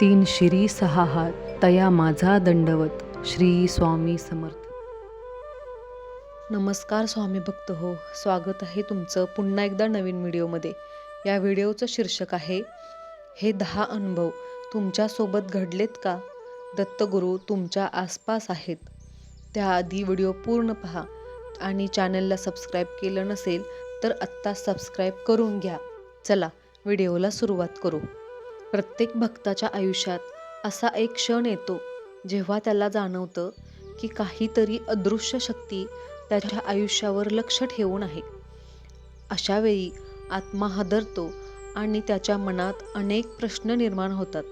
तीन शिरी सहा हात तया माझा दंडवत श्री स्वामी समर्थ. नमस्कार स्वामी भक्त हो स्वागत आहे तुमचं पुन्हा एकदा नवीन व्हिडिओमध्ये. या व्हिडिओचं शीर्षक आहे हे दहा अनुभव तुमच्यासोबत घडलेत का? दत्तगुरू तुमच्या आसपास आहेत. त्याआधी व्हिडिओ पूर्ण पहा आणि चॅनलला सबस्क्राईब केलं नसेल तर आत्ता सबस्क्राईब करून घ्या. चला व्हिडिओला सुरुवात करू. प्रत्येक भक्ताच्या आयुष्यात असा एक क्षण येतो जेव्हा त्याला जाणवतं की काहीतरी अदृश्य शक्ती त्याच्या आयुष्यावर लक्ष ठेवून आहे. अशावेळी आत्मा हादरतो आणि त्याच्या मनात अनेक प्रश्न निर्माण होतात.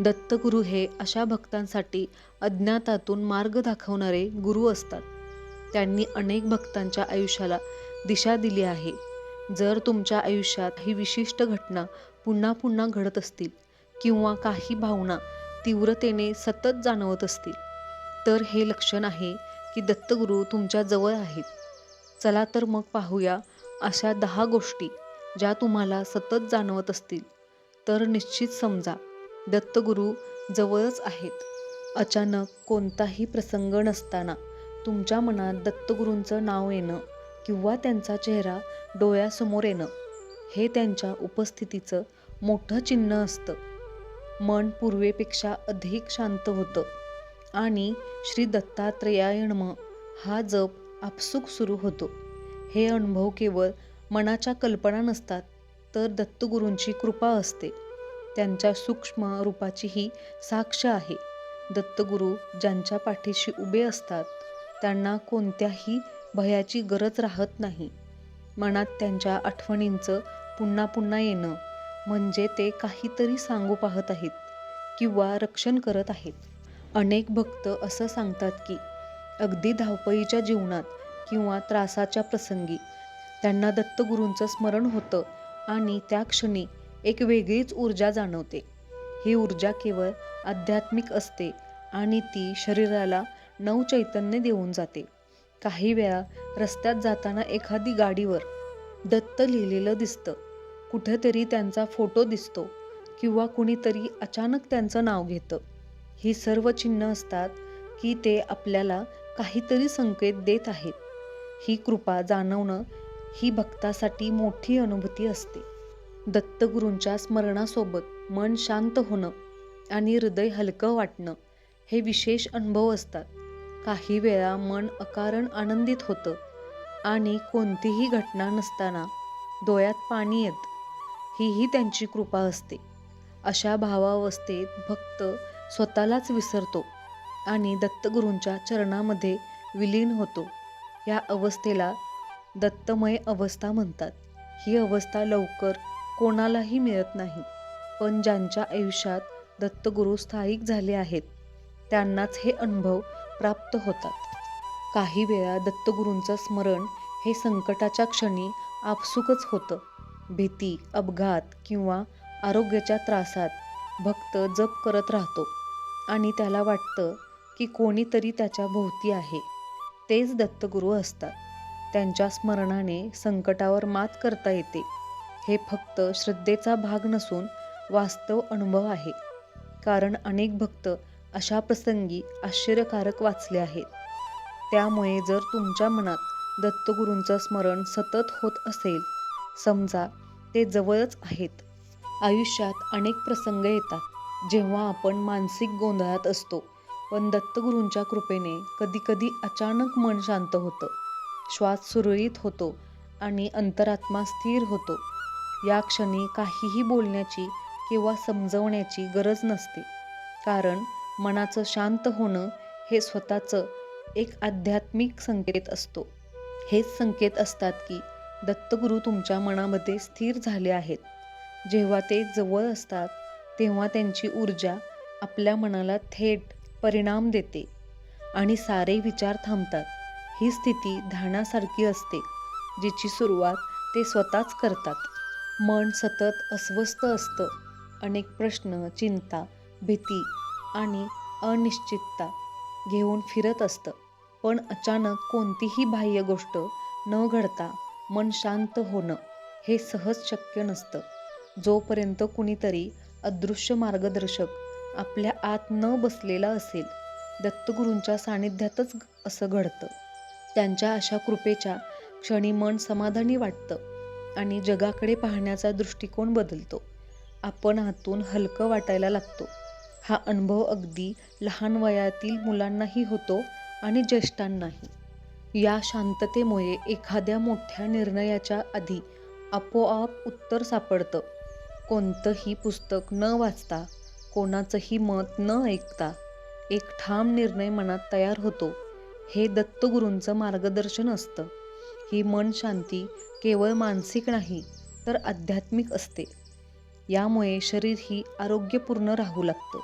दत्तगुरू हे अशा भक्तांसाठी अज्ञातातून मार्ग दाखवणारे गुरु असतात. त्यांनी अनेक भक्तांच्या आयुष्याला दिशा दिली आहे. जर तुमच्या आयुष्यात ही विशिष्ट घटना पुन्हा पुन्हा घडत असतील किंवा काही भावना तीव्रतेने सतत जाणवत असतील. तर हे लक्षण आहे की दत्तगुरू तुमच्या जवळ आहेत. चला तर मग पाहूया अशा दहा गोष्टी ज्या तुम्हाला सतत जाणवत असतील. तर निश्चित समजा दत्तगुरू जवळच आहेत. अचानक कोणताही प्रसंग नसताना तुमच्या मनात दत्तगुरूंचं नाव येणं किंवा त्यांचा चेहरा डोळ्यासमोर येणं हे त्यांच्या उपस्थितीचं मोठं चिन्ह असतं. मन पूर्वेपेक्षा अधिक शांत होतं. आणि श्री दत्तात्रेयाय हा जप आपसूक सुरू होतो. हे अनुभव केवळ मनाच्या कल्पना नसतात तर दत्तगुरूंची कृपा असते. त्यांच्या सूक्ष्म रूपाची ही साक्ष आहे. दत्तगुरू ज्यांच्या पाठीशी उभे असतात त्यांना कोणत्याही भयाची गरज राहत नाही. मनात त्यांच्या आठवणींचं पुन्हा पुन्हा येणं म्हणजे ते काहीतरी सांगू पाहत आहेत किंवा रक्षण करत आहेत. अनेक भक्त असं सांगतात की अगदी धावपळीच्या जीवनात किंवा त्रासाच्या प्रसंगी त्यांना दत्तगुरूंचं स्मरण होतं आणि त्या क्षणी एक वेगळीच ऊर्जा जाणवते. ही ऊर्जा केवळ आध्यात्मिक असते आणि ती शरीराला नवचैतन्य देऊन जाते. काही वेळा रस्त्यात जाताना एखादी गाडीवर दत्त लिहिलेलं दिसतं. कुठंतरी त्यांचा फोटो दिसतो किंवा कुणीतरी अचानक त्यांचं नाव घेतं. ही सर्व चिन्ह असतात की ते आपल्याला काहीतरी संकेत देत आहेत. ही कृपा जाणवणं ही भक्तासाठी मोठी अनुभूती असते. दत्तगुरूंच्या स्मरणासोबत मन शांत होणं आणि हृदय हलकं वाटणं हे विशेष अनुभव असतात. काही वेळा मन अकारण आनंदित होतं आणि कोणतीही घटना नसताना डोळ्यात पाणी येत. हीही त्यांची कृपा असते. अशा भावावस्थेत भक्त स्वतःलाच विसरतो आणि दत्तगुरूंच्या चरणामध्ये विलीन होतो. या अवस्थेला दत्तमय अवस्था म्हणतात. ही अवस्था लवकर कोणालाही मिळत नाही. पण ज्यांच्या आयुष्यात दत्तगुरू स्थायिक झाले आहेत त्यांनाच हे अनुभव प्राप्त होतात. काही वेळा दत्तगुरूंचं स्मरण हे संकटाच्या क्षणी आपसुकच होतं. भीती अपघात किंवा आरोग्याच्या त्रासात भक्त जप करत राहतो. आणि त्याला वाटतं की कोणीतरी त्याच्या भोवती आहे. तेच दत्तगुरू असतात. त्यांच्या स्मरणाने संकटावर मात करता येते. हे फक्त श्रद्धेचा भाग नसून वास्तव अनुभव आहे. कारण अनेक भक्त अशा प्रसंगी आश्चर्यकारक वाचले आहेत. त्यामुळे जर तुमच्या मनात दत्तगुरूंचं स्मरण सतत होत असेल समजा ते जवळच आहेत. आयुष्यात अनेक प्रसंग येतात. जेव्हा आपण मानसिक गोंधळात असतो पण दत्तगुरूंच्या कृपेने कधीकधी अचानक मन शांत होतं. श्वास सुरळीत होतो आणि अंतरात्मा स्थिर होतो. या क्षणी काहीही बोलण्याची किंवा समजवण्याची गरज नसते. कारण मनाचं शांत होणं हे स्वतःचं एक आध्यात्मिक संकेत असतो. हेच संकेत असतात की दत्तगुरू तुमच्या मनामध्ये स्थिर झाले आहेत. जेव्हा ते जवळ असतात तेव्हा त्यांची ऊर्जा आपल्या मनाला थेट परिणाम देते आणि सारे विचार थांबतात. ही स्थिती ध्यानासारखी असते जिची सुरुवात ते स्वतःच करतात. मन सतत अस्वस्थ असतं. अनेक प्रश्न चिंता भीती आणि अनिश्चितता घेऊन फिरत असतं. पण अचानक कोणतीही बाह्य गोष्ट न घडता मन शांत होणं हे सहज शक्य नसतं. जोपर्यंत कुणीतरी अदृश्य मार्गदर्शक आपल्या आत न बसलेला असेल दत्तगुरूंच्या सानिध्यातच असं घडतं. त्यांच्या अशा कृपेच्या क्षणी मन समाधानी वाटतं आणि जगाकडे पाहण्याचा दृष्टिकोन बदलतो. आपण आतून हलकं वाटायला लागतो. हा अनुभव अगदी लहान वयातील मुलांनाही होतो आणि ज्येष्ठांनाही. या शांततेमुळे एखाद्या मोठ्या निर्णयाच्या आधी आपोआप उत्तर सापडतं. कोणतंही पुस्तक न वाचता कोणाचंही मत न ऐकता एक ठाम निर्णय मनात तयार होतो. हे दत्तगुरूंचं मार्गदर्शन असतं. ही मन शांती केवळ मानसिक नाही तर आध्यात्मिक असते. यामुळे शरीर ही आरोग्यपूर्ण राहू लागतं.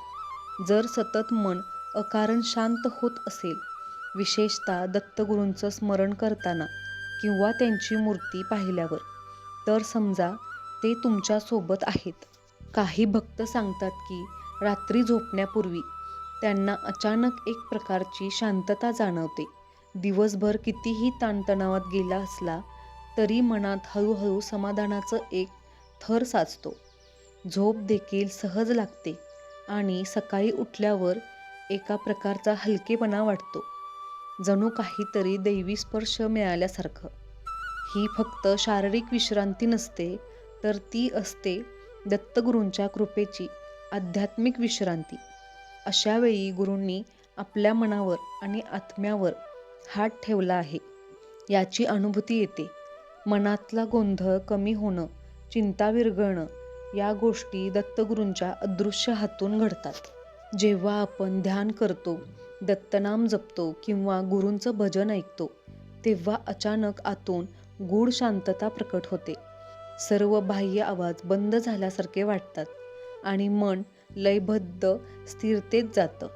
जर सतत मन अकारण शांत होत असेल विशेषतः दत्तगुरूंचं स्मरण करताना किंवा त्यांची मूर्ती पाहिल्यावर. तर समजा ते तुमच्यासोबत आहेत. काही भक्त सांगतात की रात्री झोपण्यापूर्वी त्यांना अचानक एक प्रकारची शांतता जाणवते. दिवसभर कितीही ताणतणावात गेला असला तरी मनात हळूहळू समाधानाचं एक थर साचतो. झोप देखील सहज लागते आणि सकाळी उठल्यावर एका प्रकारचा हलकेपणा वाटतो. जणू काहीतरी दैवी स्पर्श मिळाल्यासारखं. ही फक्त शारीरिक विश्रांती नसते तर ती असते दत्तगुरूंच्या कृपेची आध्यात्मिक विश्रांती. अशावेळी गुरूंनी आपल्या मनावर आणि आत्म्यावर हात ठेवला आहे. याची अनुभूती येते. मनातला गोंधळ कमी होणं चिंता विरघळणं या गोष्टी दत्तगुरूंच्या अदृश्य हातून घडतात. जेव्हा आपण ध्यान करतो दत्तनाम जपतो किंवा गुरूंचं भजन ऐकतो तेव्हा अचानक आतून गूढ शांतता प्रकट होते. सर्व बाह्य आवाज बंद झाल्यासारखे वाटतात आणि मन लयबद्ध स्थिरतेत जातं.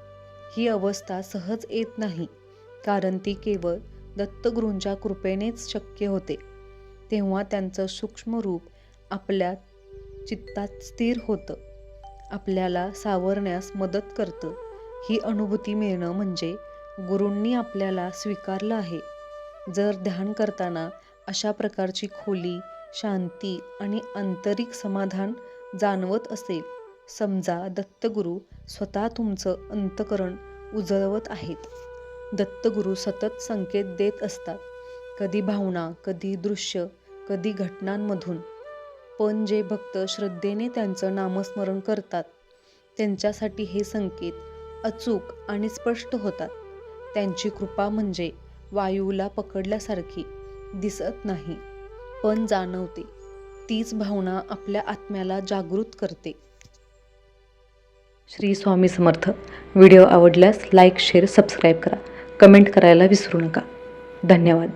ही अवस्था सहज येत नाही कारण ती केवळ दत्तगुरूंच्या कृपेनेच शक्य होते. तेव्हा त्यांचं सूक्ष्म रूप आपल्या चित्तात स्थिर होतं. आपल्याला सावरण्यास मदत करतं. ही अनुभूती मिळणं म्हणजे गुरूंनी आपल्याला स्वीकारलं आहे. जर ध्यान करताना अशा प्रकारची खोली शांती आणि आंतरिक समाधान जाणवत असेल समजा दत्तगुरू स्वतः तुमचं अंतकरण उजळवत आहेत. दत्तगुरू सतत संकेत देत असतात. कधी भावना कधी दृश्य कधी घटनांमधून. पण जे भक्त श्रद्धेने त्यांचं नामस्मरण करतात त्यांच्यासाठी हे संकेत अचूक आणि स्पष्ट होतात. त्यांची कृपा म्हणजे वायूला पकडल्यासारखी दिसत नाही पण जाणवते. तीच भावना आपल्या आत्म्याला जागृत करते. श्री स्वामी समर्थ. व्हिडिओ आवडल्यास लाईक शेअर सबस्क्राईब करा. कमेंट करायला विसरू नका. धन्यवाद.